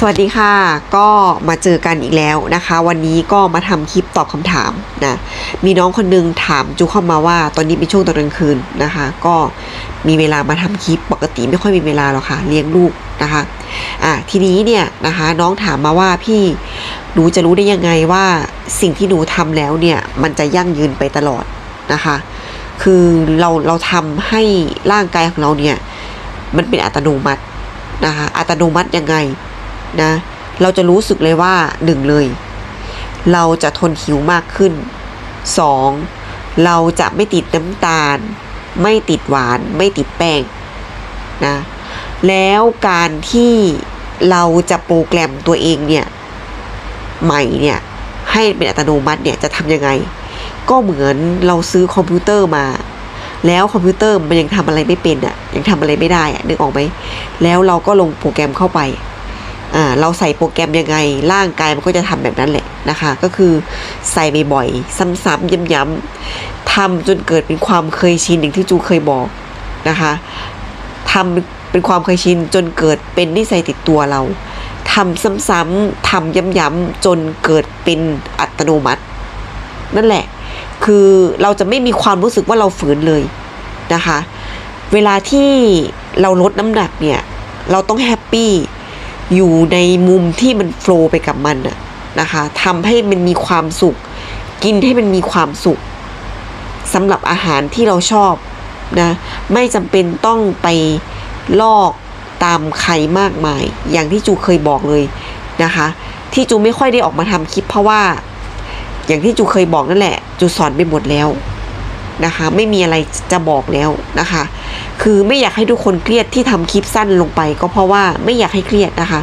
สวัสดีค่ะ ก็มาเจอกันอีกแล้วนะคะ วันนี้ก็มาทำคลิปตอบคำถามนะมีน้องคนนึงถามจูเข้ามาว่า ตอนนี้เป็นช่วงตอนกลางคืนนะคะ ก็มีเวลามาทำคลิปปกติไม่ค่อยมีเวลาหรอกค่ะเลี้ยงลูกนะคะอะทีนี้เนี่ยนะคะน้องถามมาว่าพี่หนูจะรู้ได้ยังไงว่าสิ่งที่หนูทำแล้วเนี่ยมันจะยั่งยืนไปตลอดนะคะ คือเราเราทำให้ร่างกายของเราเนี่ยมันเป็นอัตโนมัตินะคะอัตโนมัติยังไง นะ เราจะรู้สึกเลยว่าหนึ่งเลย เราจะทนหิวมากขึ้นสองเราจะไม่ติดน้ำตาล ไม่ติดหวานไม่ติดแป้งนะแล้วการที่เราจะโปรแกรมตัวเองเนี่ยใหม่เนี่ยให้เป็นอัตโนมัติเนี่ยจะทำยังไง ก็เหมือนเราซื้อคอมพิวเตอร์มา แล้วคอมพิวเตอร์มันยังทำอะไรไม่เป็นอะยังทำอะไรไม่ได้อะนึกออกไหมแล้วเราก็ลงโปรแกรมเข้าไป เราใส่โปรแกรมยังไง ร่างกายมันก็จะทำแบบนั้นแหละนะคะ ก็คือใส่บ่อยๆซ้ำๆย้ำๆทำจนเกิดเป็นความเคยชินอย่างที่จูเคยบอกนะคะทำเป็นความเคยชินจนเกิดเป็นนิสัยติดตัวเราทำซ้ำๆทำย้ำๆจนเกิดเป็นอัตโนมัติ นั่นแหละ คือเราจะไม่มีความรู้สึกว่าเราฝืนเลยนะคะ เวลาที่เราลดน้ำหนักเนี่ย เราต้องแฮปปี้ อยู่ในมุมที่มันโฟล์ไปกับมันอะนะคะทำให้มันมีความสุข กินให้มันมีความสุขสำหรับอาหารที่เราชอบนะไม่จำเป็นต้องไปลอกตามใครมากมาย อย่างที่จูเคยบอกเลยนะคะ ที่จูไม่ค่อยได้ออกมาทำคลิปเพราะว่า อย่างที่จูเคยบอกนั่นแหละ จูสอนไปหมดแล้วนะคะ ไม่มีอะไรจะบอกแล้วนะคะ คือไม่อยากให้ทุกคนเครียดที่ทำคลิปสั้นลงไป ก็เพราะว่าไม่อยากให้เครียดนะคะ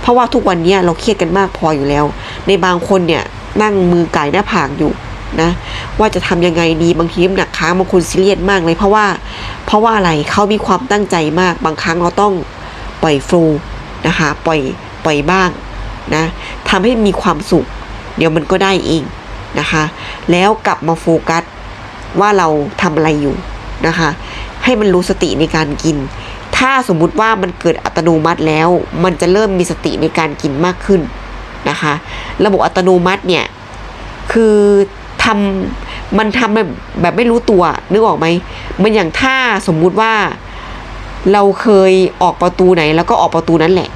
เพราะว่าทุกวันนี้เราเครียดกันมากพออยู่แล้ว ในบางคนเนี่ยนั่งมือไก่หน้าผากอยู่นะว่าจะทำยังไงดีบางทีน้ำหนักค้างบางคนซีเรียสมากเลยเพราะว่า เพราะว่าอะไรเขามีความตั้งใจมาก บางครั้งเราต้องปล่อยโฟล์นะคะปล่อยปล่อยบ้างนะทำให้มีความสุข เดี๋ยวมันก็ได้เองนะคะ แล้วกลับมาโฟกัสว่าเราทำอะไรอยู่นะคะ ให้มันรู้สติในการกิน ถ้าสมมุติว่ามันเกิดอัตโนมัติแล้ว มันจะเริ่มมีสติในการกินมากขึ้นนะคะ ระบบอัตโนมัติเนี่ยคือทำมันทำแบบแบบไม่รู้ตัวนึกออกไหมมันอย่างถ้าสมมุติว่าเราเคยออกประตูไหน แล้วก็ออกประตูนั้นแหละ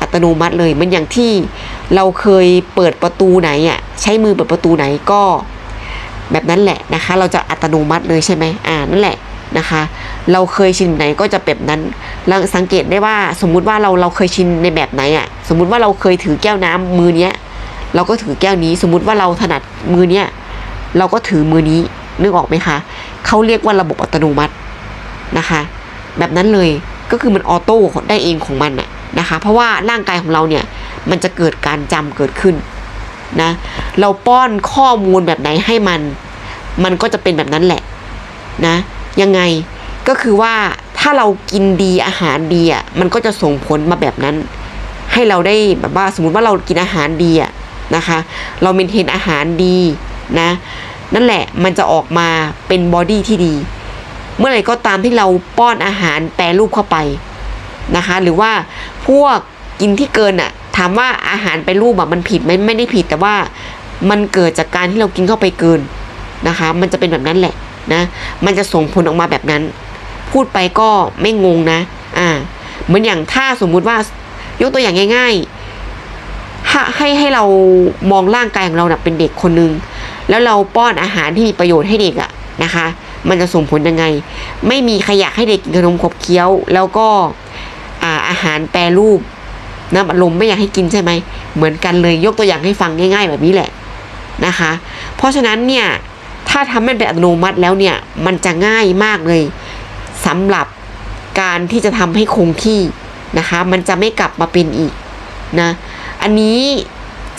อัตโนมัติเลยมันอย่างที่เราเคยเปิดประตูไหนอะใช้มือเปิดประตูไหนก็ แบบนั้นแหละนะคะ เราจะอัตโนมัติเลยใช่ไหมอ่านั่นแหละ นะคะ เราเคยชินไหนก็จะแบบนั้นเราสังเกตได้ว่าสมมุติว่าเราเราเคยชินในแบบไหนอะ สมมุติว่าเราเคยถือแก้วน้ำมือเนี้ย เราก็ถือแก้วนี้ สมมุติว่าเราถนัดมือเนี้ยเราก็ถือมือนี้นึกออกไหมคะเขาเรียกว่าระบบอัตโนมัตินะคะ แบบนั้นเลยก็คือมันออโต้ได้เองของมันอะนะคะ เพราะว่าร่างกายของเราเนี่ยมันจะเกิดการจำเกิดขึ้นนะเราป้อนข้อมูลแบบไหนให้มัน มันก็จะเป็นแบบนั้นแหละนะ ยังไงก็คือว่าถ้าเรากินดีอาหารดีอะมันก็จะส่งผลมาแบบนั้น ให้เราได้แบบว่าสมมติว่าเรากินอาหารดีอะนะคะ เราเมนเทนอาหารดีนะนั่นแหละมันจะออกมาเป็นบอดี้ที่ดี เมื่อไหร่ก็ตามที่เราป้อนอาหารแปรรูปเข้าไปนะคะ หรือว่าพวกกินที่เกินอะถามว่าอาหารแปรรูปแบบมันผิดไหมไม่ได้ผิดแต่ว่ามันเกิดจากการที่เรากินเข้าไปเกินนะคะ มันจะเป็นแบบนั้นแหละ นะ มันจะส่งผลออกมาแบบนั้น พูดไปก็ไม่งงนะ อ่า เหมือนอย่างถ้าสมมุติว่ายกตัวอย่างง่ายๆให้ให้เรามองร่างกายของเรานะเป็นเด็กคนนึง แล้วเราป้อนอาหารที่มีประโยชน์ให้เด็กอะนะคะ มันจะส่งผลยังไง ไม่มีใครอยากให้เด็กกินขนมขบเคี้ยว แล้วก็อาอาหารแปรรูปน้ำอารมณ์ไม่อยากให้กินใช่ไหม เหมือนกันเลยยกตัวอย่างให้ฟังง่าย ๆ แบบนี้แหละนะคะ เพราะฉะนั้นเนี่ย ถ้าทำมันเป็นอัตโนมัติแล้วเนี่ย มันจะง่ายมากเลยสำหรับการที่จะทำให้คงที่นะคะ มันจะไม่กลับมาเป็นอีกนะ อันนี้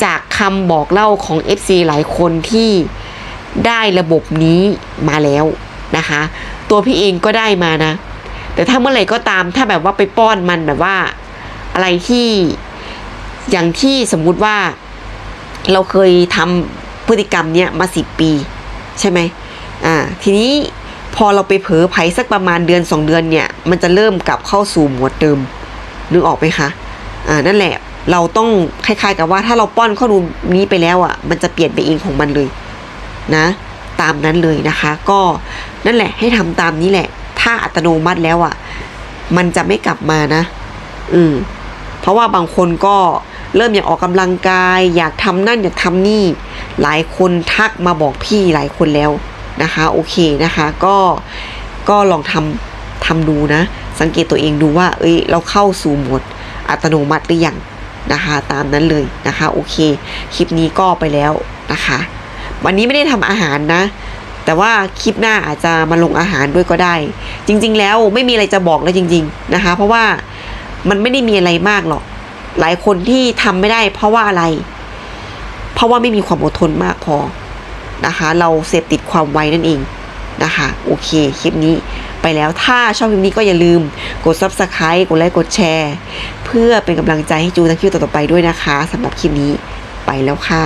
จากคำบอกเล่าของ FC หลายคนที่ได้ระบบนี้มาแล้วนะคะ ตัวพี่เองก็ได้มานะ แต่ถ้าเมื่อไหร่ก็ตามถ้าแบบว่าไปป้อนมันแบบว่า อะไรที่อย่างที่สมมุติว่า เราเคยทำพฤติกรรมเนี้ยมาสิบปี ใช่ไหมอ่าทีนี้พอเราไปเผลอไผสักประมาณเดือนสองเดือนเนี่ย มันจะเริ่มกลับเข้าสู่หมวดเดิมนึกออกไหมคะอ่านั่นแหละเราต้องคล้ายๆกับว่าถ้าเราป้อนข้อมูลนี้ไปแล้วอะ มันจะเปลี่ยนไปเองของมันเลยนะ ตามนั้นเลยนะคะ ก็นั่นแหละให้ทำตามนี้แหละ ถ้าอัตโนมัติแล้วอะ มันจะไม่กลับมานะ อืมเพราะว่าบางคนก็เริ่มอยากออกกำลังกาย อยากทำนั่นอยากทำนี่ หลายคนทักมาบอกพี่หลายคนแล้วนะคะ โอเคนะคะ ก็ก็ลองทำทำดูนะ สังเกตตัวเองดูว่า เอ้ย เราเข้าสู่โหมดอัตโนมัติหรือยังนะคะ ตามนั้นเลยนะคะ โอเค คลิปนี้ก็ไปแล้วนะคะ วันนี้ไม่ได้ทำอาหารนะ แต่ว่าคลิปหน้าอาจจะมาลงอาหารด้วยก็ได้ จริง ๆ แล้วไม่มีอะไรจะบอกแล้วจริง ๆนะคะ เพราะว่ามันไม่ได้มีอะไรมากหรอก หลายคนที่ทำไม่ได้เพราะว่าอะไร เพราะว่าไม่มีความอดทนมากพอนะคะ เราเสพติดความไวนั่นเองนะคะ โอเค คลิปนี้ไปแล้วถ้าชอบคลิปนี้ก็อย่าลืมกด subscribe กดไลค์กดแชร์ เพื่อเป็นกำลังใจให้จูทั้งคลิปต่อๆไปด้วยนะคะสำหรับคลิปนี้ไปแล้วค่ะ